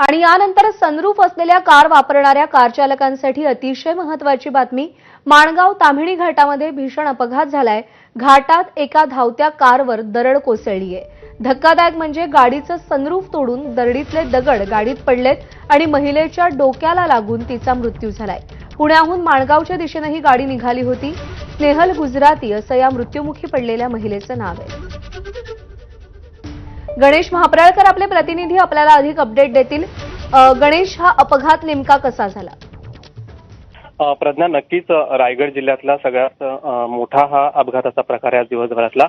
आणि यानंतर सनरूफ असलेल्या कार वापरणाऱ्या कारचालकांसाठी अतिशय महत्वाची बातमी. माणगाव ताम्हिणी घाटामध्ये भीषण अपघात झालाय. घाटात एका धावत्या कारवर दरड कोसळलीय. धक्कादायक म्हणजे गाडीचं सनरूफ तोडून दरडीतले दगड गाडीत पडलेत आणि महिलेच्या डोक्याला लागून तिचा मृत्यू झालाय. पुण्याहून माणगावच्या दिशेनं ही गाडी निघाली होती. स्नेहल गुजराती असं या मृत्युमुखी पडलेल्या महिलेचं नाव आहे. गणेश महाप्रळकर आपले प्रतिनिधी आपल्याला अधिक अपडेट देतील. गणेश हा अपघात नेमका कसा झाला? प्रज्ञा नक्कीच रायगड जिल्ह्यातला सगळ्यात मोठा हा अपघाताचा प्रकार आहे आज दिवसभरातला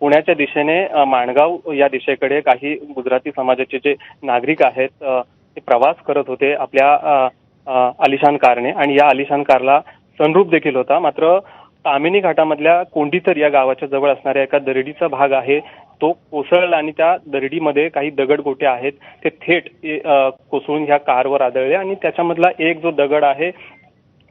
पुण्याच्या दिशेने माणगाव या दिशेकडे काही गुजराती समाजाचे जे नागरिक आहेत ते प्रवास करत होते आपल्या अलिशान आलिशान कारने. आणि या आलिशान कारला सनरूप देखील होता. मात्र तामिनी घाटामधल्या कोंडीतर या गावाच्या जवळ असणाऱ्या एका दरडीचा भाग आहे. तो कोसळला आणि त्या दरडीमध्ये काही दगड गोटे आहेत. ते थेट कोसळून ह्या कारवर आदळले आणि त्याच्यामधला एक जो दगड आहे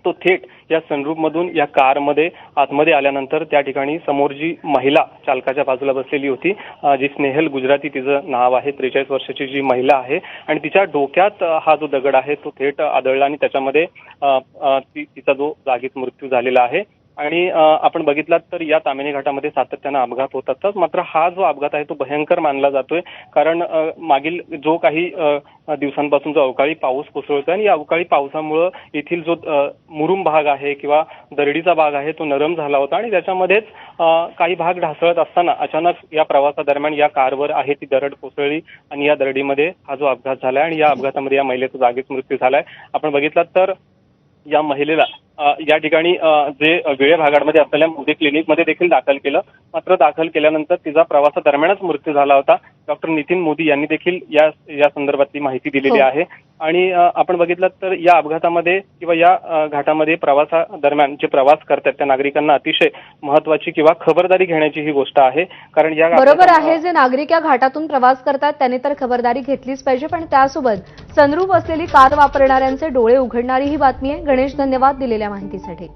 तो थेट या सनरूपमधून या कारमध्ये आतमध्ये आल्यानंतर त्या ठिकाणी समोर जी महिला चालकाच्या बाजूला बसलेली होती जी स्नेहल गुजराती तिचं नाव आहे त्रेचाळीस वर्षाची जी महिला आहे. आणि तिच्या डोक्यात हा जो दगड आहे तो थेट आदळला आणि त्याच्यामध्ये ती- तिचा जो जागीच मृत्यू झालेला आहे. आणि आपण बघितलात तर या तामिनी घाटामध्ये सातत्यानं अपघात होतातच. मात्र हा जो अपघात आहे तो भयंकर मानला जातोय. कारण मागील जो काही दिवसांपासून जो अवकाळी पाऊस कोसळतोय आणि या अवकाळी पावसामुळं येथील जो मुरुम भाग आहे किंवा दरडीचा भाग आहे तो नरम झाला होता आणि त्याच्यामध्येच काही भाग ढासळत असताना अचानक या प्रवासादरम्यान या कारवर आहे ती दरड कोसळली आणि या दरडीमध्ये हा जो अपघात झालाय आणि या अपघातामध्ये या महिलेचा जागीच मृत्यू झालाय. आपण बघितलात तर या महिलेला या ठिकाणी जे वेळे भागाडमध्ये असलेल्या मोदी क्लिनिकमध्ये देखील दाखल केलं. मात्र दाखल केल्यानंतर तिचा प्रवासादरम्यानच मृत्यू झाला होता. डॉक्टर नितीन मोदी यांनी देखील या या संदर्भातली माहिती दिलेली हो. आहे. आणि आपण बघितलं तर या अपघातामध्ये किंवा या घाटामध्ये प्रवासादरम्यान जे प्रवास करतात त्या नागरिकांना अतिशय महत्वाची किंवा खबरदारी घेण्याची ही गोष्ट आहे. कारण या बरोबर आहे जे नागरिक या घाटातून प्रवास करतात त्यांनी तर खबरदारी घेतलीच पाहिजे पण त्यासोबत सनरूफ असलेली कार वापरणाऱ्यांचे डोळे उघडणारी ही बातमी आहे. गणेश धन्यवाद दिलेल्या माहितीसाठी.